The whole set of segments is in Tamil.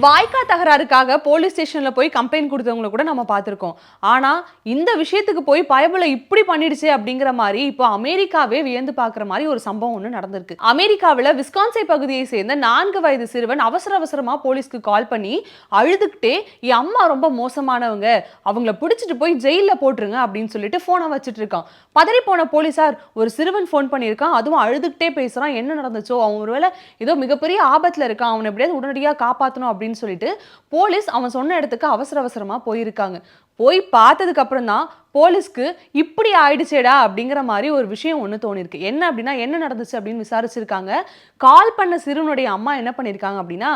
வாய்க்கா தகராறுக்காக போலீஸ் ஸ்டேஷனில் போய் கம்ப்ளைண்ட் கொடுத்தவங்கள கூட நம்ம பார்த்துருக்கோம். ஆனால் இந்த விஷயத்துக்கு போய் பயபுல இப்படி பண்ணிடுச்சு அப்படிங்கிற மாதிரி இப்போ அமெரிக்காவே வியந்து பார்க்குற மாதிரி ஒரு சம்பவம் ஒன்று நடந்திருக்கு. அமெரிக்காவில் விஸ்கான்சை பகுதியை சேர்ந்த நான்கு வயது சிறுவன் அவசர அவசரமாக போலீஸ்க்கு கால் பண்ணி அழுதுகிட்டே என் அம்மா ரொம்ப மோசமானவங்க அவங்கள பிடிச்சிட்டு போய் ஜெயிலில் போட்டுருங்க அப்படின்னு சொல்லிட்டு ஃபோனை வச்சுட்டு இருக்கான். பதறி போன போலீஸார் ஒரு சிறுவன் ஃபோன் பண்ணியிருக்கான் அதுவும் அழுதுகிட்டே பேசுகிறான் என்ன நடந்துச்சோ அவன் ஒருவேளை ஏதோ மிகப்பெரிய ஆபத்தில் இருக்கான் அவனை எப்படியாவது உடனடியாக காப்பாற்றணும் அப்படின்னு சொல்லிட்டு போலீஸ் அவன் சொன்ன இடத்துக்கு அவசர அவசரமாக போயிருக்காங்க. போய் பார்த்ததுக்கு அப்புறம் தான் போலீஸ்க்கு இப்படி ஆயிடுச்சேடா அப்படிங்கிற மாதிரி ஒரு விஷயம் ஒன்று தோணிருக்கு. என்ன அப்படின்னா என்ன நடந்துச்சு அப்படின்னு விசாரிச்சிருக்காங்க. கால் பண்ண சிறுவனுடைய அம்மா என்ன பண்ணியிருக்காங்க அப்படின்னா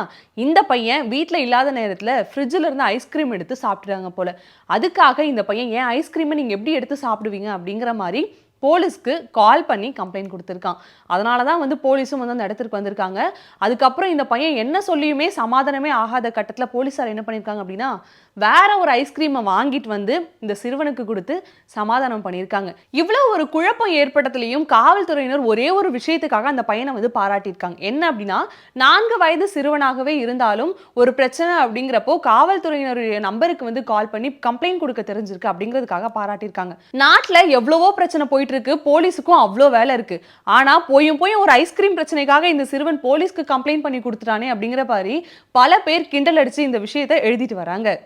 இந்த பையன் வீட்டில் இல்லாத நேரத்தில் ஃப்ரிட்ஜில் இருந்து ஐஸ்கிரீம் எடுத்து சாப்பிட்றாங்க போல. அதுக்காக இந்த பையன் ஏன் ஐஸ்கிரீமை நீங்கள் எப்படி எடுத்து சாப்பிடுவீங்க? அப்படிங்கிற மாதிரி போலீஸ்க்கு கால் பண்ணி கம்ப்ளைண்ட் கொடுத்துருக்கான். அதனால தான் வந்து போலீஸும் வந்து அந்த இடத்துக்கு வந்திருக்காங்க. அதுக்கப்புறம் இந்த பையன் என்ன சொல்லியுமே சமாதானமே ஆகாத கட்டத்தில் போலீஸார் என்ன பண்ணியிருக்காங்க அப்படின்னா வேற ஒரு ஐஸ்கிரீமை வாங்கிட்டு வந்து இந்த சிறுவனுக்கு கொடுத்து சமாதானம் பண்ணியிருக்காங்க இவ்வளோ ஒரு குழப்பம் ஏற்பட்டதுலேயும் காவல்துறையினர் ஒரே ஒரு விஷயத்துக்காக அந்த பையனை வந்து பாராட்டியிருக்காங்க. என்ன அப்படின்னா நான்கு வயது சிறுவனாகவே இருந்தாலும் ஒரு பிரச்சனை அப்படிங்கிறப்போ காவல்துறையினருடைய நம்பருக்கு வந்து கால் பண்ணி கம்ப்ளைண்ட் கொடுக்க தெரிஞ்சிருக்கு அப்படிங்கிறதுக்காக பாராட்டியிருக்காங்க. நாட்டில் எவ்வளவோ பிரச்சனை போயிட்டு இருக்கு போலீஸுக்கும் அவ்வளோ வேலை இருக்கு. ஆனா போயும் போய் ஒரு ஐஸ்கிரீம் பிரச்சனைக்காக இந்த சிறுவன் போலீஸ்க்கு கம்ப்ளைண்ட் பண்ணி கொடுத்துட்டானே அப்படிங்கிற மாதிரி பல பேர் கிண்டல் அடிச்சு இந்த விஷயத்தை எழுதிட்டு வராங்க.